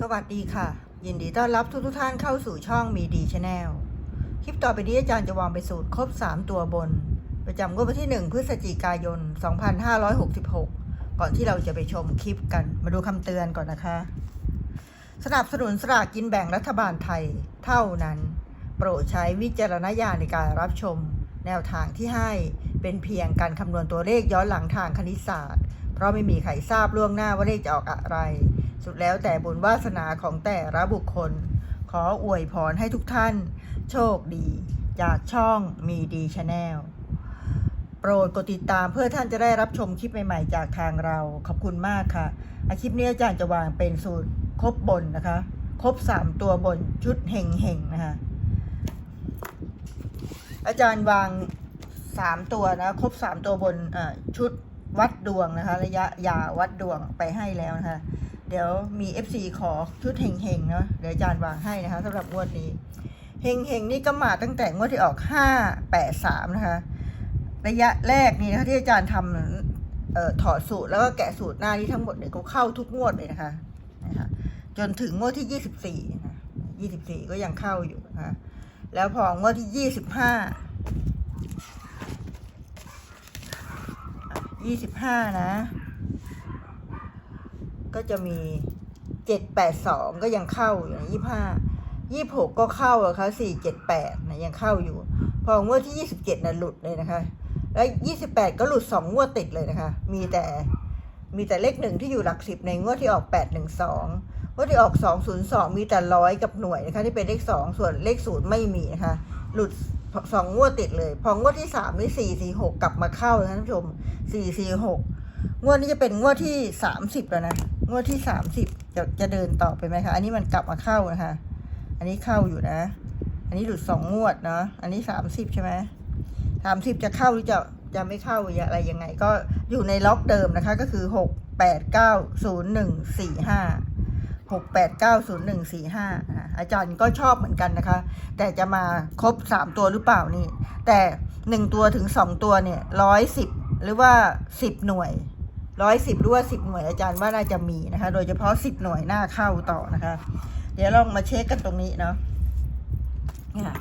สวัสดีค่ะ ยินดีต้อนรับทุกทุกท่านเข้าสู่ช่องมีดีชาแนลคลิปต่อไปนี้อาจารย์จะวางไปสูตรครบ 3 ตัวบน ประจำงวดวันที่ 1 พฤศจิกายน 2566 ก่อนที่เราจะไปชมคลิปกัน มาดูคำเตือนก่อนนะคะ สนับสนุนสลากกินแบ่งรัฐบาลไทย เท่านั้น โปรดใช้วิจารณญาณในการรับชม แนวทางที่ให้เป็นเพียงการคำนวณตัวเลขย้อนหลังทางคณิตศาสตร์ เพราะไม่มีใครทราบล่วงหน้าว่าเลขจะออกอะไร สุดแล้วแต่บุญวาสนาของแต่ละบุคคล ขออวยพรให้ทุกท่าน โชคดี จากช่องมีดีชาแนลโปรดกดติดตามเพื่อท่านจะได้รับชมคลิปใหม่ๆ จากทางเราขอบคุณมากค่ะอาคลิปนี้อาจารย์จะวางเป็นสูตรครบบนนะคะ ครบ3ตัวบนชุดเฮงเฮงๆนะคะอาจารย์วางสามตัวนะครบสามตัวบนชุดวัดดวงนะคะ ระยะยาววัดดวงไปให้แล้วนะคะ เดี๋ยวมี FC ขอชุดเฮงๆเนาะเดี๋ยวอาจารย์วางให้นะคะสำหรับงวดนี้เฮงๆนี่ก็มาตั้งแต่งวดที่ออกห้าแปดสามนะคะ ระยะแรกนี่นะคะที่อาจารย์ทำออถอดสูตรแล้วก็แกะสูตรหน้านี้ทั้งหมดเนี่ยก็เข้าทุกงวดเลยนะคะนะคะจนถึงงวดที่ยี่สิบสี่นะคะยี่สิบสี่ก็ยังเข้าอยู่นะคะแล้วพองวดที่ยี่สิบห้ายี่สิบห้านะ ก็จะมีเจ็ดแปดสองก็ยังเข้าอยู่นะยี่ห้ายี่หกก็เข้าอะคะสี่เจ็ดแปดนะยังเข้าอยู่ พองวดที่ยี่สิบเจ็ดนะหลุดเลยนะคะ แล้วยี่สิบแปดก็หลุดสองงวดติดเลยนะคะ มีแต่มีแต่เลขหนึ่งที่อยู่หลักสิบในงวดที่ออกแปดหนึ่งสองงวดที่ออกสองศูนย์สองมีแต่ร้อยกับหน่วยนะคะ ที่เป็นเลขสองส่วนเลขศูนย์ไม่มีนะคะ หลุดสองงวดติดเลย พองวดที่สามนี่สี่สี่หกกลับมาเข้านะท่านผู้ชมสี่สี่หกงวดนี้จะเป็นงวดที่สามสิบแล้วนะ งวดที่สามสิบจะจะเดินต่อไปไหมคะ อันนี้มันกลับมาเข้านะคะ อันนี้เข้าอยู่นะ อันนี้หลุดสองงวดเนาะ อันนี้สามสิบใช่ไหมสามสิบจะเข้าหรือจะจะไม่เข้าอะไรยังไง ก็อยู่ในล็อกเดิมนะคะ ก็คือหกแปดเก้าศูนย์หนึ่งสี่ห้าหกแปดเก้าศูนย์หนึ่งสี่ห้าอาจารย์ก็ชอบเหมือนกันนะคะ แต่จะมาครบสามตัวหรือเปล่านี่ แต่หนึ่งตัวถึงสองตัวเนี่ยร้อยสิบหรือว่าสิบหน่วย ร้อยสิบรือว่าสิบหน่วยอาจารย์ว่าน่าจะมีนะคะ โดยเฉพาะสิบหน่วยหน้าเข้าต่อนะคะ เดี๋ยวลองมาเช็คกันตรงนี้เนาะนี่ย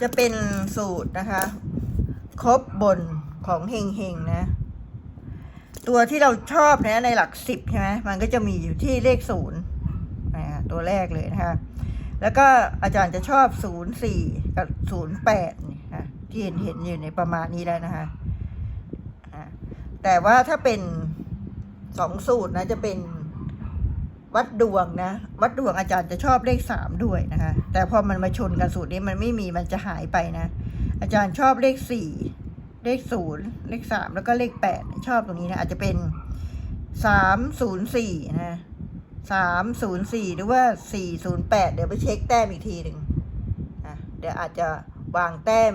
จะเป็นสูตรนะคะ ครบบนของเฮงเฮงนะ ตัวที่เราชอบนะในหลักสิบใช่ไหมมันก็จะมีอยู่ที่เลขศูนย์นะตัวแรกเลยนะคะ แล้วก็อาจารย์จะชอบศูนย์สี่กับศูนย์แปดนะคะที่เห็นเห็นอยู่ในประมาณนี้แล้วนะคะอ่า แต่ว่าถ้าเป็นสองสูตรนะจะเป็นวัดดวงนะ วัดดวงอาจารย์จะชอบเลขสามด้วยนะคะ แต่พอมันมาชนกันสูตรนี้มันไม่มีมันจะหายไปนะ อาจารย์ชอบเลขสี่เลขศูนย์เลขสามแล้วก็เลขแปดชอบตรงนี้นะอาจจะเป็นสามศูนย์สี่นะสามศูนย์สี่หรือว่าสี่ศูนย์แปดเดี๋ยวไปเช็คแต้มอีกทีหนึ่งอะเดี๋ยวอาจจะวางแต้ม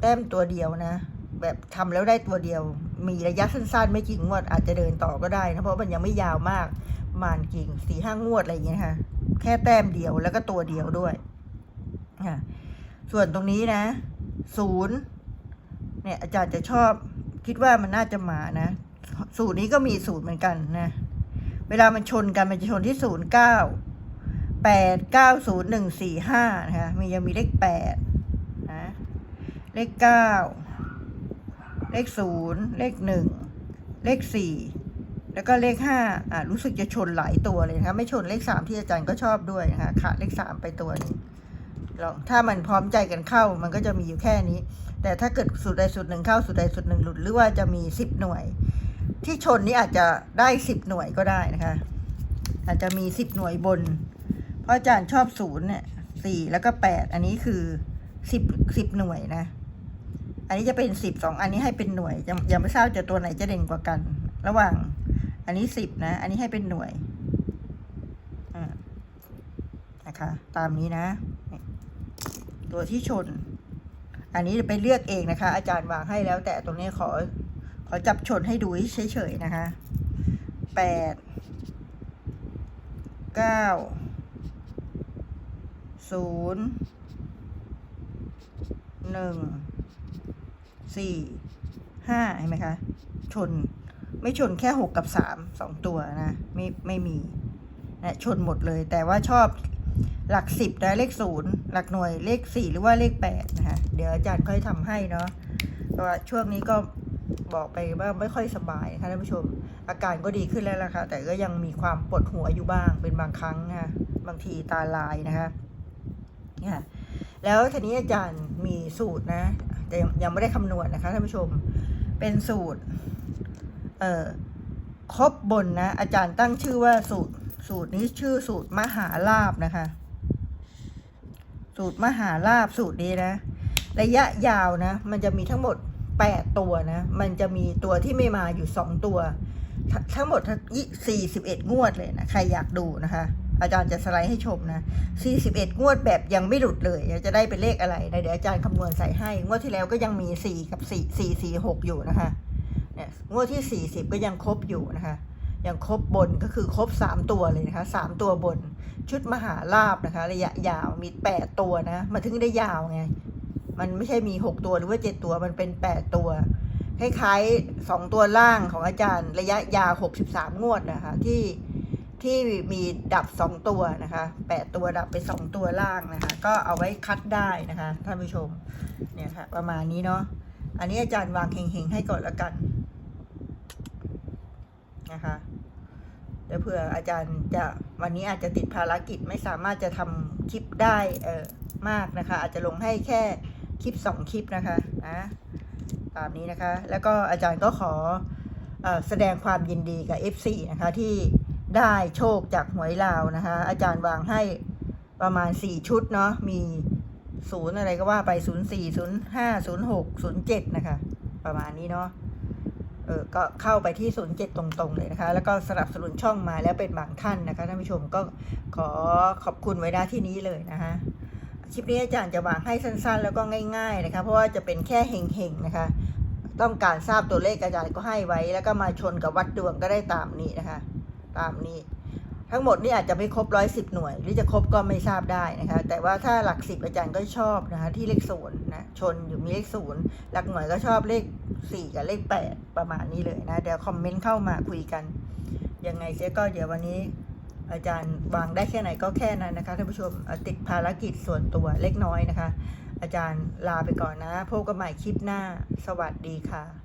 แต้มตัวเดียวนะ แบบทำแล้วได้ตัวเดียว มีระยะสั้นๆ ไม่กี่งวดอาจจะเดินต่อก็ได้นะเพราะมันยังไม่ยาวมากมาณกี่สี่ห้างวดอะไรอย่างเงี้ยค่ะ แค่แต้มเดียวแล้วก็ตัวเดียวด้วยอะส่วนตรงนี้นะศูนย์เนี่ยอาจารย์จะชอบคิดว่ามันน่าจะมานะ สูตรนี้ก็มีสูตรเหมือนกันนะ เวลามันชนกันมันจะชนที่ศูนย์เก้าแปดเก้าศูนย์หนึ่งสี่ห้านะคะมียังมีเลขแปดนะเลขเก้า เลขศูนย์เลขหนึ่งเลขสี่แล้วก็เลขห้าอ่ารู้สึกจะชนหลายตัวเลยนะคะไม่ชนเลขสามที่อาจารย์ก็ชอบด้วยนะคะขาดเลขสามไปตัวนึงลองถ้ามันพร้อมใจกันเข้ามันก็จะมีอยู่แค่นี้ แต่ถ้าเกิดสูตรใดสูตรหนึ่งเข้าสูตรใดสูตรหนึ่งหลุดหรือว่าจะมีสิบหน่วย ที่ชนนี้อาจจะได้สิบหน่วยก็ได้นะคะ อาจจะมีสิบหน่วยบน เพราะอาจารย์ชอบศูนย์เนี่ยสี่แล้วก็แปดอันนี้คือสิบสิบหน่วยนะ อันนี้จะเป็นสิบสองอันนี้ให้เป็นหน่วยยังยังไม่ทราบจะตัวไหนจะเด่นกว่ากัน ระหว่าง อันนี้สิบนะ อันนี้ให้เป็นหน่วยอ่านะคะ ตามนี้นะ ตัวที่ชน อันนี้ไปเลือกเองนะคะ อาจารย์วางให้แล้ว แต่ตรงนี้ขอ ขอจับชนให้ดูเฉยๆนะคะแปดเก้าศูนย์หนึ่ง สี่ห้าเห็นไหมคะ ชน ไม่ชนแค่หกกับสามสองตัวนะ ไม่ไม่มีนะชนหมดเลย แต่ว่าชอบหลักสิบนะเลขศูนย์หลักหน่วยเลขสี่หรือว่าเลขแปดนะคะเดี๋ยวอาจารย์ค่อยทำให้เนาะเพราะว่าช่วงนี้ก็บอกไปว่าไม่ค่อยสบายนะคะท่านผู้ชม อาการก็ดีขึ้นแล้วล่ะค่ะแต่ก็ยังมีความปวดหัวอยู่บ้างเป็นบางครั้งนะบางทีตาลายนะคะเนี่ยแล้วทีนี้อาจารย์มีสูตรนะ แต่ยังไม่ได้คำนวณนะคะท่านผู้ชม เป็นสูตร เอ่อครบบนนะ อาจารย์ตั้งชื่อว่าสูตร สูตรนี้ชื่อสูตรมหาลาบนะคะ สูตรมหาลาบสูตรนี้นะ ระยะยาวนะ มันจะมีทั้งหมดแปดตัวนะ มันจะมีตัวที่ไม่มาอยู่สองตัวททั้งหมดสี่สิบเอ็ดงวดเลยนะ ใครอยากดูนะคะ อาจารย์จะสไลด์ให้ชมนะสี่สิบเอ็ดงวดแบบยังไม่หลุดเลย จะได้เป็นเลขอะไรนะเดี๋ยวอาจารย์คำนวณใส่ให้ งวดที่แล้วก็ยังมีสี่กับสี่สี่สี่หกอยู่นะคะ เนี่ย งวดที่สี่สิบก็ยังครบอยู่นะคะ ยังครบบนก็คือครบสามตัวเลยนะคะสามตัวบน ชุดมหาลาบนะคะ ระยะยาว มีแปดตัวนะ มาถึงได้ยาวไง มันไม่ใช่มีหกตัวหรือว่าเจ็ดตัว มันเป็นแปดตัวคล้ายๆสองตัวล่างของอาจารย์ระยะยาวหกสิบสามงวดนะคะที่ ที่มีดับสองตัวนะคะแปดตัวดับไปสองตัวล่างนะคะ ก็เอาไว้คัดได้นะคะท่านผู้ชมเนี่ยค่ะประมาณนี้เนาะอันนี้อาจารย์วางเฮงๆให้ก่อนละกันนะคะเดี๋ยวเผื่ออาจารย์จะวันนี้อาจจะติดภารกิจไม่สามารถจะทำคลิปได้เออมากนะคะ อาจจะลงให้แค่คลิปสองคลิปนะคะนะตามนี้นะคะ แล้วก็อาจารย์ก็ขอออแสดงความยินดีกับ FC นะคะที่ ได้โชคจากหวยลาวนะคะ อาจารย์วางให้ประมาณ 4 ชุดเนาะมีศูนย์อะไรก็ว่าไป0 4 0 5 0 6 0 7นะคะ ประมาณนี้เนาะเออก็เข้าไปที่07ตรงๆเลยนะคะ แล้วก็สนับสนุนช่องมาแล้วเป็นบางท่านนะคะท่านผู้ชมก็ขอขอบคุณไว้หน้ที่นี้เลยนะคะคลิปนี้อาจารย์จะวางให้สั้นๆ แล้วก็ง่ายๆนะคะ เพราะว่าจะเป็นแค่เฮงๆนะคะ ต้องการทราบตัวเลขอาจารย์ก็ให้ไว้ แล้วก็มาชนกับวัดดวงก็ได้ตามนี้นะคะ ตามนี้ ทั้งหมดนี่อาจจะไม่ครบร้อยสิบหน่วย หรือจะครบก็ไม่ทราบได้นะคะ แต่ว่าถ้าหลักสิบอาจารย์ก็ชอบนะคะที่เลขศูนย์นะชนอยู่มีเลขศูนย์หลักหน่วยก็ชอบเลขสี่กับเลขแปดประมาณนี้เลยนะเดี๋ยวคอมเมนต์เข้ามาคุยกันยังไงเสียก็เดี๋ยววันนี้อาจารย์วางได้แค่ไหนก็แค่นั้นนะคะท่านผู้ชมติดภารกิจส่วนตัวเล็กน้อยนะคะ อาจารย์ลาไปก่อนนะพบกันใหม่คลิปหน้า สวัสดีค่ะ